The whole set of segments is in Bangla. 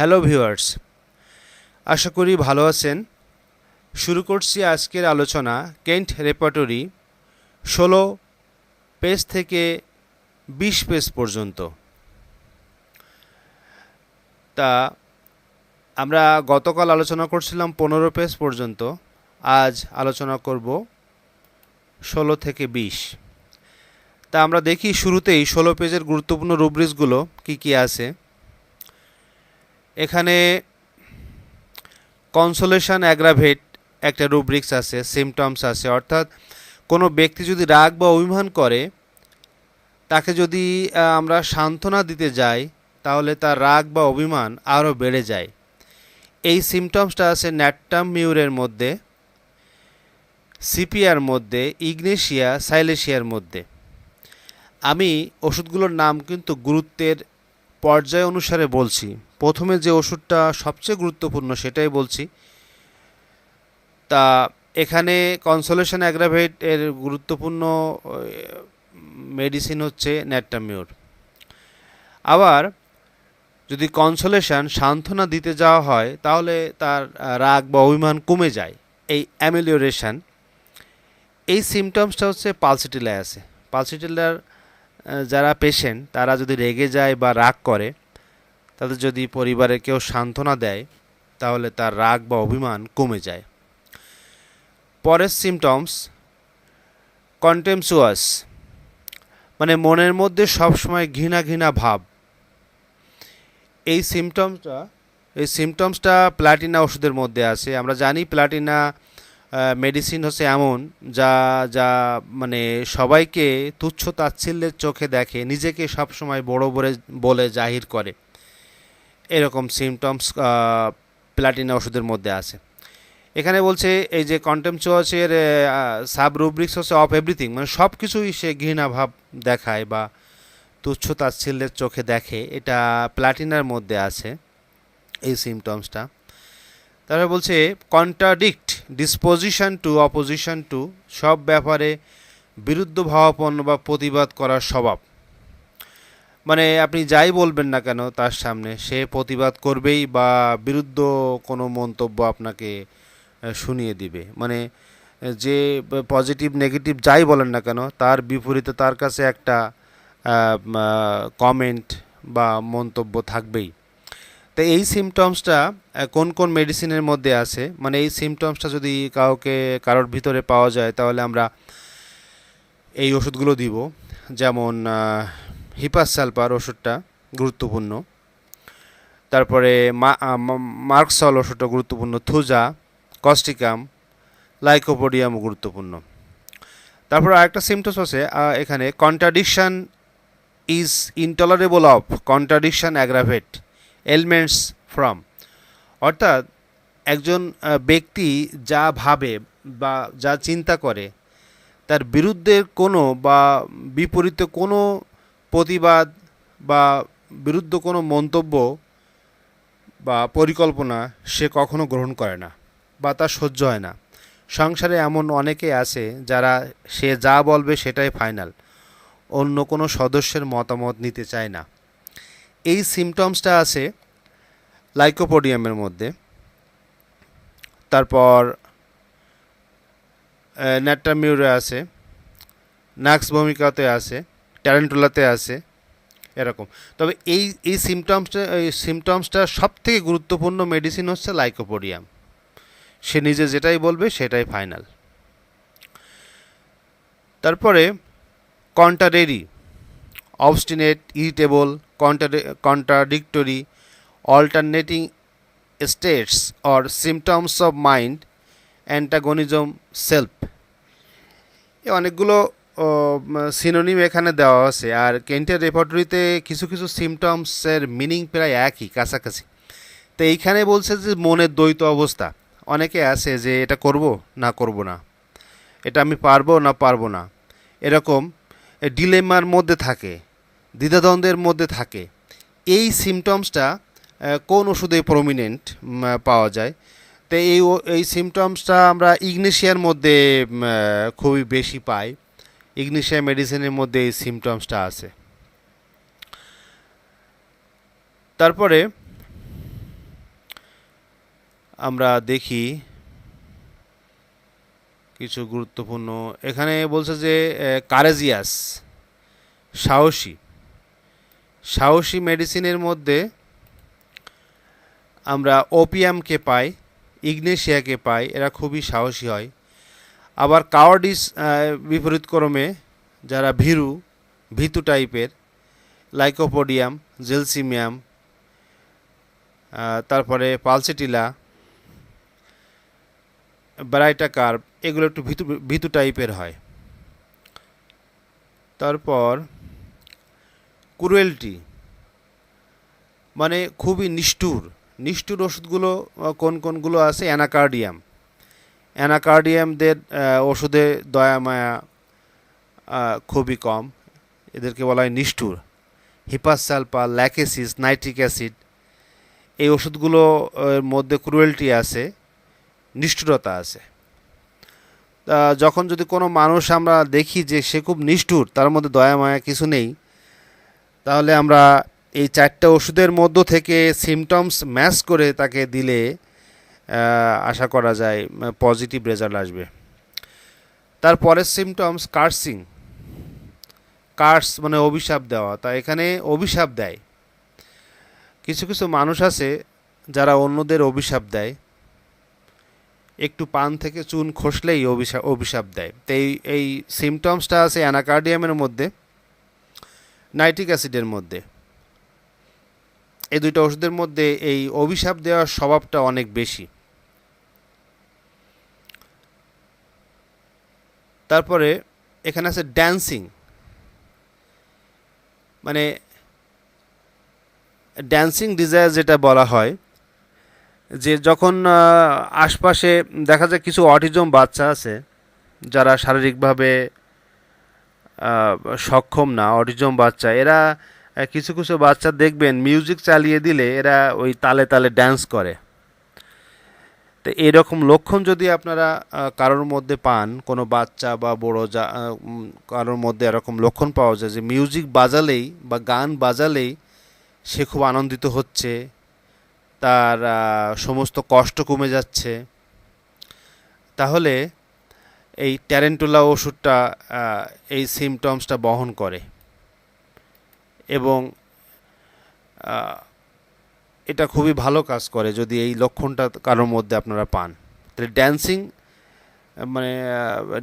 হ্যালো ভিউয়ার্স, আশা করি ভালো আছেন। শুরু করছি আজকের আলোচনা কেন্ট রেপার্টরি ষোলো পেজ থেকে বিশ পেজ পর্যন্ত। তা আমরা গতকাল আলোচনা করছিলাম পনেরো পেজ পর্যন্ত, আজ আলোচনা করব ষোলো থেকে বিশ। তা আমরা দেখি শুরুতেই ষোলো পেজের গুরুত্বপূর্ণ রুব্রিক্সগুলো কি কি আছে। এখানে কনসোলেশন অ্যাগ্রাভেট একটা রুব্রিক্স আছে সিমটমস আছে, অর্থাৎ কোনো ব্যক্তি যদি রাগ বা অভিমান করে, তাকে যদি আমরা সান্ত্বনা দিতে যাই, তাহলে তার রাগ বা অভিমান আরও বেড়ে যায়। এই সিমটমসটা আছে ন্যাট্টাম মিউরের মধ্যে সিপিয়ার মধ্যে, ইগনেশিয়া, সাইলেশিয়ার মধ্যে। আমি ওষুধগুলোর নাম কিন্তু গুরুত্বের পর্যায় অনুসারে বলছি। প্রথমে যে ওষুধটা সবচেয়ে গুরুত্বপূর্ণ সেটাই বলছি। তা এখানে কনসোলেশন অ্যাগ্রাভেট এর গুরুত্বপূর্ণ মেডিসিন হচ্ছে ন্যাট্টামিউর আবার যদি কনসোলেশন সান্ত্বনা দিতে যাওয়া হয়, তাহলে তার রাগ বা অভিমান কমে যায় এই অ্যামিলিওরেশন এই সিমটমসটা হচ্ছে পালসিটিলায় আছে পালসিটিলার যারা পেশেন্ট তারা যদি রেগে যায় বা রাগ করে তাদের যদি পরিবারের কেউ সান্ত্বনা দেয়, তাহলে তার রাগ বা অভিমান কমে যায়। পরের সিমটমস কন্টেমসুয়াস মানে মনের মধ্যে সবসময় ঘৃণা ঘৃণা ভাব। এই সিমটমসটা এই সিমটমসটা প্লাটিনা ওষুধের মধ্যে আছে। আমরা জানি প্লাটিনা মেডিসিন হচ্ছে এমন যা যা মানে সবাইকে তুচ্ছ তাচ্ছিল্যের চোখে দেখে, নিজেকে সবসময় বড় বড় বলে জাহির করে। এরকম সিমটমস প্লাটিনা ওষুধের মধ্যে আছে। এখানে বলছে, এই যে কন্টেমচুয়াসের সাব রুব্রিক্স হচ্ছে অফ এভরিথিং মানে সব কিছুই সে ঘৃণাভাব দেখায় বা তুচ্ছ তাচ্ছিল্যের চোখে দেখে, এটা প্লাটিনার মধ্যে আছে, এই সিমটমসটা তারপরে বলছে contradict disposition to opposition to সব ব্যাপারে বিরুদ্ধ ভাবাপন্ন বা প্রতিবাদ করার স্বভাব। মানে আপনি যাই বলবেন না কেন তার সামনে, সে প্রতিবাদ করবেই বা বিরুদ্ধ কোনো মন্তব্য আপনাকে শুনিয়ে দিবে। মানে যে পজিটিভ নেগেটিভ যাই বলেন না কেন, তার বিপরীতে তার কাছে একটা কমেন্ট বা মন্তব্য থাকবেই। তো এই সিমটমসটা কোন কোন মেডিসিনের মধ্যে আছে? মানে এই সিমটমসটা যদি কাউকে, কারোর ভিতরে পাওয়া যায়, তাহলে আমরা এই ওষুধগুলো দিব। যেমন হিপাস সালপার ওষুধটা গুরুত্বপূর্ণ। তারপরে মার্কসল ওষুধটা গুরুত্বপূর্ণ। থুজা, কস্টিকাম লাইকোপোডিয়াম গুরুত্বপূর্ণ। তারপর আরেকটা সিমটমস আছে এখানে contradiction is intolerable of contradiction aggravate elements from অর্থাৎ একজন ব্যক্তি যা ভাবে বা যা চিন্তা করে, তার বিরুদ্ধে কোনো বা বিপরীতে কোনো প্রতিবাদ বা বিরুদ্ধ কোনো মন্তব্য বা পরিকল্পনা সে কখনো গ্রহণ করে না বা তার সহ্য হয় না। সংসারে এমন অনেকে আছে যারা সে যা বলবে সেটাই ফাইনাল, অন্য কোনো সদস্যের মতামত নিতে চায় না। এই সিমটমসটা আছে লাইকোপোডিয়ামের মধ্যে। তারপর ন্যাট্রামিউরে আছে, নাক্স ভূমিকাতে আছে। ট্যারেন্টুলাতে আছে, এরকম। তবে এই এই সিমটমসটা এই সিমটমসটা সব থেকে গুরুত্বপূর্ণ মেডিসিন হচ্ছে লাইকোপোডিয়াম সে নিজে যেটাই বলবে সেটাই ফাইনাল তারপরে contrary obstinate irritable contrary contradictory alternating states or symptoms of mind antagonism self এ অনেকগুলো সিনোনিম এখানে দেওয়া আছে। আর কেন্টের রেপার্টরিতে কিছু কিছু সিমটমসের মিনিং প্রায় একই, কাছাকাছি। তো এইখানে বলছে যে মনের দ্বৈত অবস্থা। অনেকে আছে যে এটা করব না করব না। এটা আমি পারব না পারব না। এরকম ডিলেমার মধ্যে থাকে, দ্বিধাদ্বন্দ্বের মধ্যে থাকে। এই সিমটমসটা কোন ওষুধে প্রমিনেন্ট পাওয়া যায়? তো এই এই সিমটমসটা আমরা ইগনেশিয়ার মধ্যে খুবই বেশি পাই। ইগনেশিয়া মেডিসিনের মধ্যে এই সিমটমসটা আছে। তারপরে আমরা দেখি কিছু গুরুত্বপূর্ণ। এখানে বলছে যে কারেজিয়াস, সাহসী। সাহসী মেডিসিনের মধ্যে আমরা ওপিয়ামকে পাই, ইগনেশিয়াকে পাই, এরা খুবই সাহসী হয়। আবার কাওয়ার্ডিস বিপরীতক্রমে যারা ভীরু, ভীতু টাইপের, লাইকোপোডিয়াম, জেলসিমিয়াম তারপরে পালসেটিলা, ব্রাইটা কার্ভ এগুলো একটু ভীতু, ভিতু টাইপের হয়। তারপর ক্রুয়েলটি মানে খুবই নিষ্ঠুর। নিষ্ঠুর ওষুধগুলো কোন কোনগুলো আছে? অ্যানাকার্ডিয়াম। অ্যানাকার্ডিয়ামদের ওষুধে দয়া মায়া খুবই কম। এদেরকে বলা হয় নিষ্ঠুর। হিপাসালপা ল্যাকেসিস, নাইট্রিক অ্যাসিড, এই ওষুধগুলো মধ্যে ক্রুয়েলটি আছে, নিষ্ঠুরতা আছে। যখন যদি কোনো মানুষ আমরা দেখি যে সে খুব নিষ্ঠুর, তার মধ্যে দয়া মায়া কিছু নেই, তাহলে আমরা এই চারটা ওষুধের মধ্য থেকে সিমটমস ম্যাচ করে তাকে দিলে আশা করা যায় পজিটিভ রেজাল্ট আসবে। তারপরের সিমটমস কার্সিং কার্স মানে অভিশাপ দেওয়া। তা এখানে অভিশাপ দেয়। কিছু কিছু মানুষ আছে যারা অন্যদের অভিশাপ দেয়। একটু পান থেকে চুন খসলেই অভিশাপ অভিশাপ দেয়। তো এই এই সিমটমসটা আছে অ্যানাকার্ডিয়ামের মধ্যে, নাইট্রিক অ্যাসিডের মধ্যে। এই দুইটা ওষুধের মধ্যে এই অভিশাপ দেওয়ার স্বভাবটা অনেক বেশি। তারপরে এখানে আছে ড্যান্সিং মানে ড্যান্সিং ডিজায়ার যেটা বলা হয়, যে যখন আশপাশে দেখা যায় কিছু অটিজম বাচ্চা আছে, যারা শারীরিকভাবে সক্ষম না অটিজম বাচ্চা, এরা কিছু কিছু বাচ্চা দেখবেন মিউজিক চালিয়ে দিলে এরা ওই তালে তালে ড্যান্স করে। তো এরকম লক্ষণ যদি আপনারা কারোর মধ্যে পান, কোনো বাচ্চা বা বড় যা কারোর মধ্যে এরকম লক্ষণ পাওয়া যায় যে মিউজিক বাজালেই বা গান বাজালেই সে খুব আনন্দিত হচ্ছে, তার সমস্ত কষ্ট কমে যাচ্ছে, তাহলে এই ট্যারেন্টুলা ওষুধটা এই সিমটমসটা বহন করে এবং এটা খুবই ভালো কাজ করে যদি এই লক্ষণটা কারোর মধ্যে আপনারা পান। তাহলে ড্যান্সিং মানে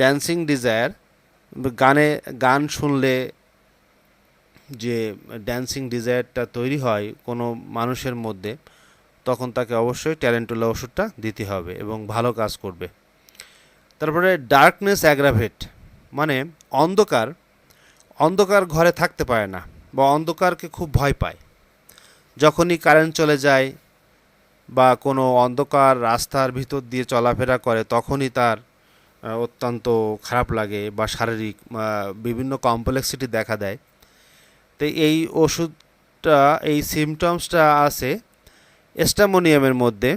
ড্যান্সিং ডিজায়ার গানে, গান শুনলে যে ড্যান্সিং ডিজায়ারটা তৈরি হয় কোনো মানুষের মধ্যে, তখন তাকে অবশ্যই ট্যালেন্টুলা ওষুধটা দিতে হবে এবং ভালো কাজ করবে। তারপরে ডার্কনেস অ্যাগ্রাভেট মানে অন্ধকার অন্ধকার ঘরে থাকতে পারে না বা অন্ধকারকে খুব ভয় পায়। যখনই কারেন্ট চলে যায় বা কোনো অন্ধকার রাস্তার ভিতর দিয়ে চলাফেরা করে, তখনই তার অত্যন্ত খারাপ লাগে বা শারীরিক বিভিন্ন কমপ্লেক্সিটি দেখা দেয়। তো এই ওষুধটা, এই সিমটমসটা আছে এস্টামোনিয়ামের মধ্যে,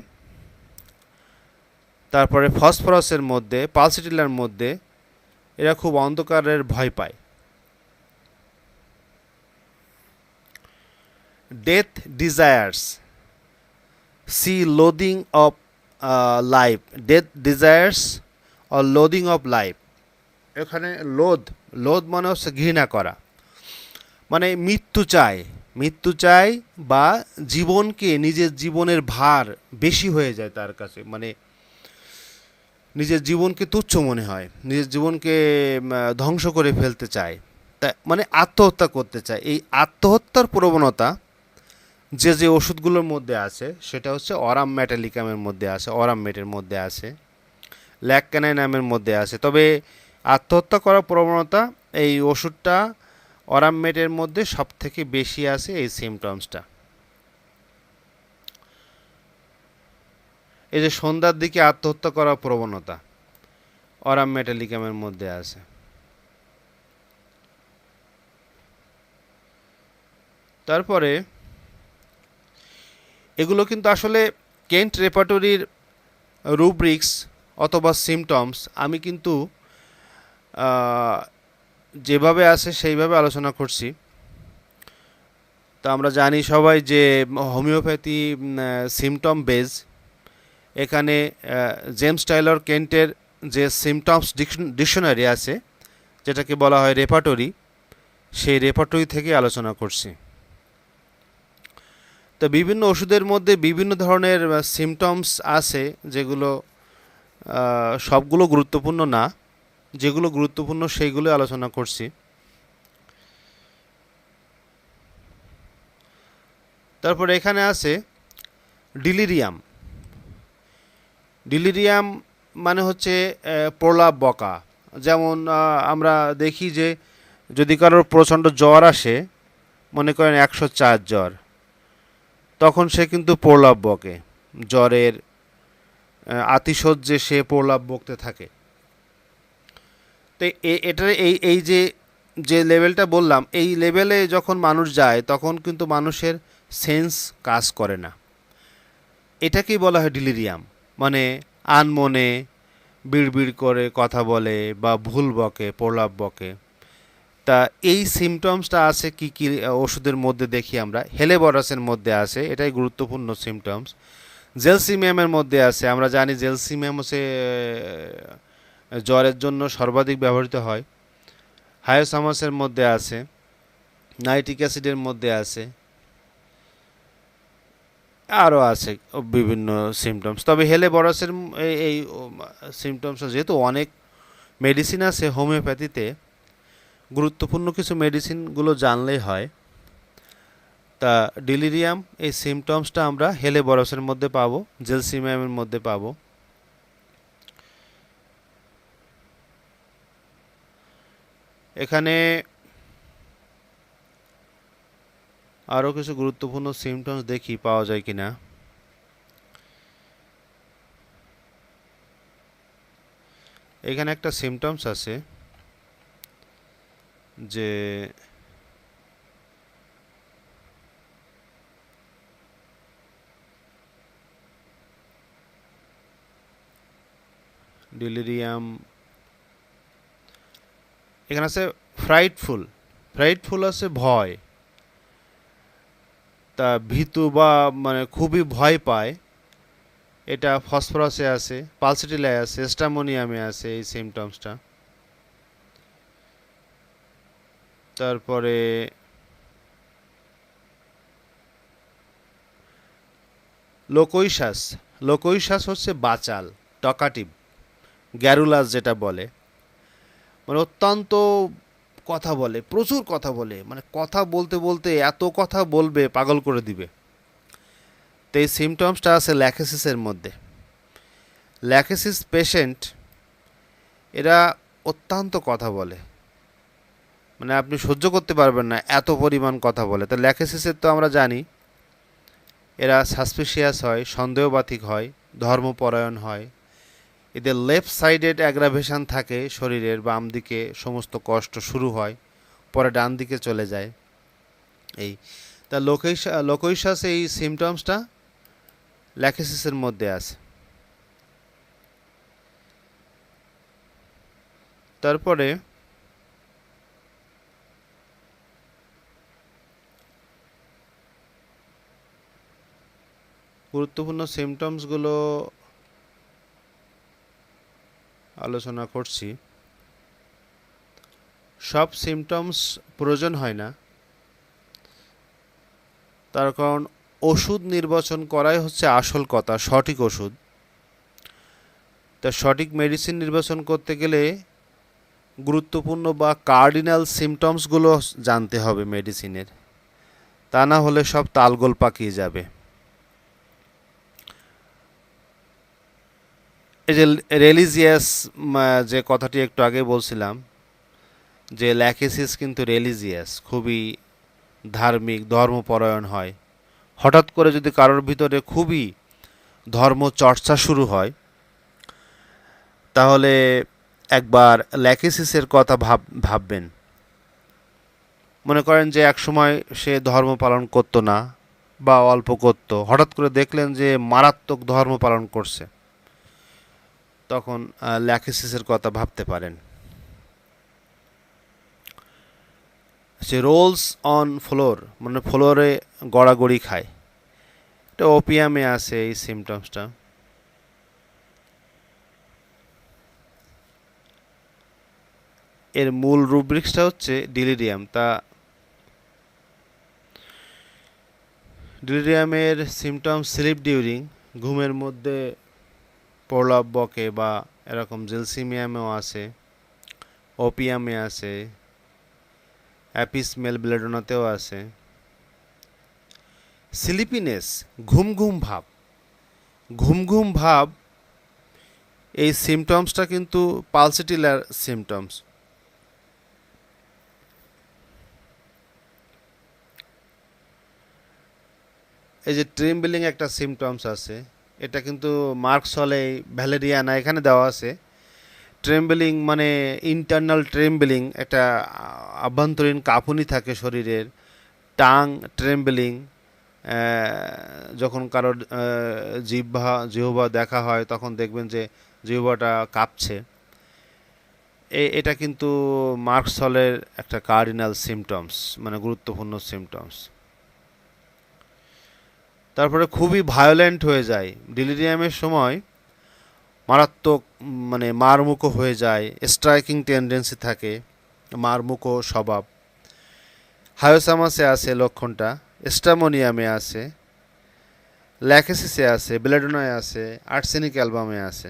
তারপরে ফসফরাসের মধ্যে পালসিটিলার মধ্যে, এরা খুব অন্ধকারের ভয় পায়। Death desires see loathing of life death desires or loathing of life এখানে লোধ লোধ মানে হচ্ছে ঘৃণা করা। মানে মৃত্যু চায়। মৃত্যু চায় বা জীবনকে নিজের জীবনের ভার বেশি হয়ে যায় তার কাছে। মানে নিজের জীবনকে তুচ্ছ মনে হয়। নিজের জীবনকে ধ্বংস করে ফেলতে চায়। তা মানে আত্মহত্যা করতে চায়। এই আত্মহত্যার প্রবণতা যে যে ওষুধগুলোর মধ্যে আছে, সেটা হচ্ছে অরাম ম্যাটালিকামের মধ্যে আছে, অরাম মেটের মধ্যে আছে ল্যাকক্যানাইনামের মধ্যে আছে। তবে আত্মহত্যা করার প্রবণতা এই ওষুধটা অরাম মেটের মধ্যে সব থেকে বেশি আছে এই সিমটমসটা এই যে সন্ধ্যার দিকে আত্মহত্যা করার প্রবণতা অরাম মেটালিকামের মধ্যে আছে। তারপরে এগুলো কিন্তু আসলে কেন্ট রেপার্টরির রুব্রিক্স অথবা সিমটমস, আমি কিন্তু যেভাবে আছে সেইভাবে আলোচনা করছি। তো আমরা জানি সবাই যে হোমিওপ্যাথি সিমটম বেজ, এখানে জেমস টাইলর কেন্টের যে সিমটমস ডিকশনারি আছে, যেটাকে বলা হয় রেপার্টরি, সেই রেপার্টরি থেকে আলোচনা করছি। তো বিভিন্ন ওষুধের মধ্যে বিভিন্ন ধরনের সিমটমস আছে যেগুলো সবগুলো গুরুত্বপূর্ণ না। যেগুলো গুরুত্বপূর্ণ সেইগুলো আলোচনা করছি। তারপর এখানে আছে ডিলিরিয়াম। ডিলিরিয়াম মানে হচ্ছে প্রলাপ বকা। যেমন আমরা দেখি যে যদি কারোর প্রচণ্ড জ্বর আসে, মনে করেন একশো চার জ্বর তখন সে কিন্তু প্রলাপ বকে। জ্বরের আতিশয্যে সে প্রলাপ বকতে থাকে। তো এটার এই এই যে যে লেভেলটা বললাম, এই লেভেলে যখন মানুষ যায়, তখন কিন্তু মানুষের সেন্স কাজ করে না। এটাকেই বলা হয় ডিলিরিয়াম। মানে আনমনে, বিড়বিড় করে কথা বলে বা ভুল বকে, প্রলাপ বকে। তা এই সিমটমসটা আছে কি কি ওষুধের মধ্যে দেখি আমরা। হেলেবরাসের মধ্যে আছে, এটাই গুরুত্বপূর্ণ সিমটমস জেলসিমিয়ামের মধ্যে আছে, আমরা জানি জেলসিমিয়াম হচ্ছে জ্বরের জন্য সর্বাধিক ব্যবহৃত হয়। হায়োসামাসের মধ্যে আছে, নাইট্রিক অ্যাসিডের মধ্যে আছে, আরও আছে বিভিন্ন সিমটমস তবে হেলে বরসের এই- সিমটমস যেহেতু অনেক মেডিসিন আছে হোমিওপ্যাথিতে গুরুত্বপূর্ণ কিছু মেডিসিনগুলো জানলেই হয়। তা ডিলিরিয়াম এই সিমটমসটা আমরা হেলে বরসের মধ্যে পাবো জেলসিমিয়ামের মধ্যে পাবো। এখানে আরও কিছু গুরুত্বপূর্ণ সিমটমস দেখি, পাওয়া যায় কিনা। এখানে একটা সিমটমস আছে। যে ডিলিরিয়াম এখানে আছে ফ্রাইটফুল ফ্রাইটফুল আছে ভয়। তা ভীতু বা মানে খুবই ভয় পায়। এটা ফসফরাসে আছে পালসিটিলায় আছে স্টামোনিয়ামে আছে, এই সিমটমসটা তারপরে লোকৈশ্বাস লোকৈশ্বাস হচ্ছে বাচাল টকাটিভ গ্যারুলাস যেটা বলে। মানে অত্যন্ত কথা বলে, প্রচুর কথা বলে। মানে কথা বলতে বলতে এত কথা বলবে, পাগল করে দিবে। তো এই সিমটমসটা আছে ল্যাকেসিসের মধ্যে। ল্যাকেসিস পেশেন্ট এরা অত্যন্ত কথা বলে। মানে আপনি সহ্য করতে পারবেন না, এত পরিমাণ কথা বলে। তো ল্যাকেসিসের তো আমরা জানি, এরা সাসপিশিয়াস হয়, সন্দেহবাতিক হয়, ধর্মপরায়ণ হয়। এদের লেফট সাইডেড অ্যাগ্রাভেশন থাকে শরীরের, বাম দিকে সমস্ত কষ্ট শুরু হয়, পরে ডান দিকে চলে যায়। এই, তা লোকৈশা লোকৈশ্বাস এই সিমটমসটা ল্যাকেসিসের মধ্যে আছে। তারপরে গুরুত্বপূর্ণ সিমটমসগুলো আলোচনা করছি। সব সিমটমস প্রয়োজন হয় না। তার কারণ ওষুধ নির্বাচন করাই হচ্ছে আসল কথা, সঠিক ওষুধ। তা সঠিক মেডিসিন নির্বাচন করতে গেলে গুরুত্বপূর্ণ বা কার্ডিনাল সিমটমসগুলো জানতে হবে মেডিসিনের তা না হলে সব তালগোল পাকিয়ে যাবে এই যে রিলিজিয়াস যে কথাটি একটু আগে বলছিলাম, যে ল্যাকেসিস কিন্তু রিলিজিয়াস খুবই ধার্মিক, ধর্মপরায়ণ হয়। হঠাৎ করে যদি কারোর ভিতরে খুবই ধর্ম চর্চা শুরু হয়, তাহলে একবার ল্যাকেসিসের কথা ভাব, ভাববেন। মনে করেন যে এক সময় সে ধর্ম পালন করতো না বা অল্প করত। হঠাৎ করে দেখলেন যে মারাত্মক ধর্ম পালন করছে। তখন ল্যাকেসিসের কথা ভাবতে পারেন। সে রোলস অন ফ্লোর মানে ফ্লোরে গড়াগড়ি খায়। এটা ওপিয়ামে আছে এই সিমটমসটা। এর মূল রুব্রিক্সটা হচ্ছে ডিলিরিয়াম তা ডিলিরিয়ামের সিমটম স্লিপ ডিউরিং, ঘুমের মধ্যে প্রলাপ বকে বা এরকম জেলসিমিয়ামেও আছে, ওপিয়ামে আছে অ্যাপিসমেল ব্লেডোনাতেও আছে। স্লিপিনেস, ঘুম ঘুম ভাব। ঘুম ঘুম ভাব, এই সিমটমসটা কিন্তু পালসিটিলার সিমটমস। এই যে ট্রেমবেলিং একটা সিমটমস আছে। এটা কিন্তু মার্কস হলে ভ্যালেরিয়ানা এখানে দেওয়া আছে। ট্রেমবেলিং মানে ইন্টারনাল ট্রেমবেলিং একটা আভ্যন্তরীণ কাঁপুনি থাকে শরীরের। টাং ট্রেমবেলিং যখন কারোর জিহ্বা জিহ্বা দেখা হয়, তখন দেখবেন যে জিহ্বাটা কাঁপছে। এটা কিন্তু মার্কস হলের একটা কার্ডিনাল সিমটমস মানে গুরুত্বপূর্ণ সিমটমস তারপরে খুবই ভায়োলেন্ট হয়ে যায়। ডিলিরিয়ামের সময় মারাত্মক মানে মারমুখো হয়ে যায় স্ট্রাইকিং টেন্ডেন্সি থাকে, মারমুখো স্বভাব। হায়োসামাসে আছে লক্ষণটা স্টামোনিয়ামে আছে ল্যাকেসিসে আছে ব্লেডোনায় আছে আর্সেনিক অ্যালবামে আছে।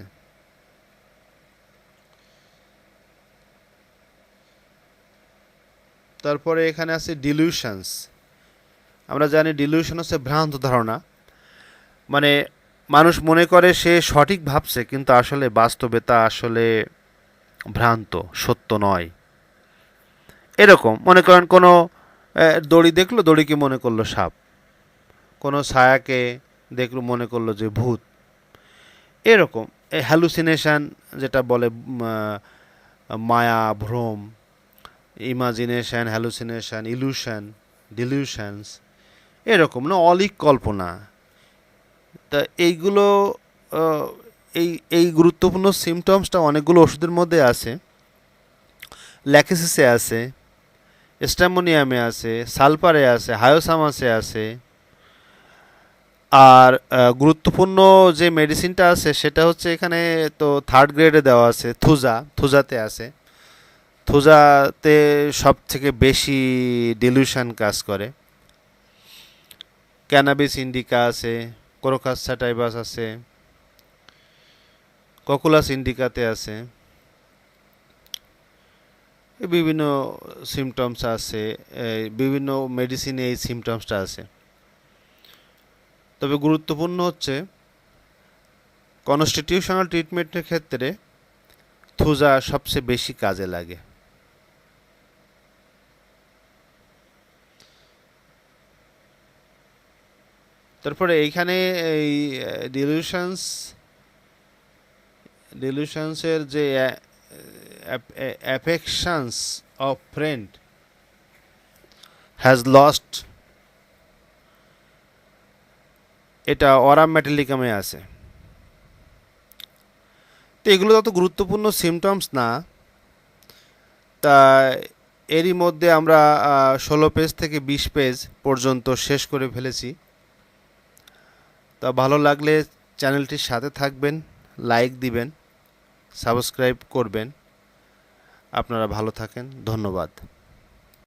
তারপরে এখানে আছে ডিলিউশনস আমরা জানি ডিলিউশন হচ্ছে ভ্রান্ত ধারণা। মানে মানুষ মনে করে সে সঠিক ভাবছে, কিন্তু আসলে বাস্তবে তা আসলে ভ্রান্ত, সত্য নয়। এরকম। মনে করেন কোনো দড়ি দেখল, দড়িকে মনে করল সাপ। কোনো ছায়াকে দেখল, মনে করল যে ভূত। এরকম। হ্যালুসিনেশান যেটা বলে মায়া, ভ্রম ইমাজিনেশান হ্যালুসিনেশান ইলুশন ডিলিউশনস এরকম, না অলিক কল্পনা। তা এইগুলো এই এই গুরুত্বপূর্ণ সিমটমসটা অনেকগুলো ওষুধের মধ্যে আছে। ল্যাকেসিসে আছে স্ট্যামোনিয়ামে আছে সালপারে আছে হায়োসামাসে আছে। আর গুরুত্বপূর্ণ যে মেডিসিনটা আছে, সেটা হচ্ছে এখানে তো থার্ড গ্রেডে দেওয়া আছে থুজা থুজাতে আছে। থুজাতে সব থেকে বেশি ডিলিউশন কাজ করে। ক্যানাবিস ইন্ডিকা আছে কোরোকাস স্যাটাইবাস আছে ককুলাস ইন্ডিকাতে আছে বিভিন্ন সিমটমস আছে বিভিন্ন মেডিসিনে এই সিমটমসটা আছে। তবে গুরুত্বপূর্ণ হচ্ছে কনস্টিটিউশনাল ট্রিটমেন্টের ক্ষেত্রে থুজা সবচেয়ে বেশি কাজে লাগে। তারপরে এইখানে এই ডিলিউশনস ডিলিউশনসের যে affections of friend has lost এটা অরাম ম্যাটেলিকামে আছে। তো এগুলো তত গুরুত্বপূর্ণ সিমটমস না। তা এরই মধ্যে আমরা ষোলো পেজ থেকে বিশ পেজ পর্যন্ত শেষ করে ফেলেছি। তা ভালো লাগলে চ্যানেলটির সাথে থাকবেন লাইক দিবেন সাবস্ক্রাইব করবেন। আপনারা ভালো থাকেন ধন্যবাদ।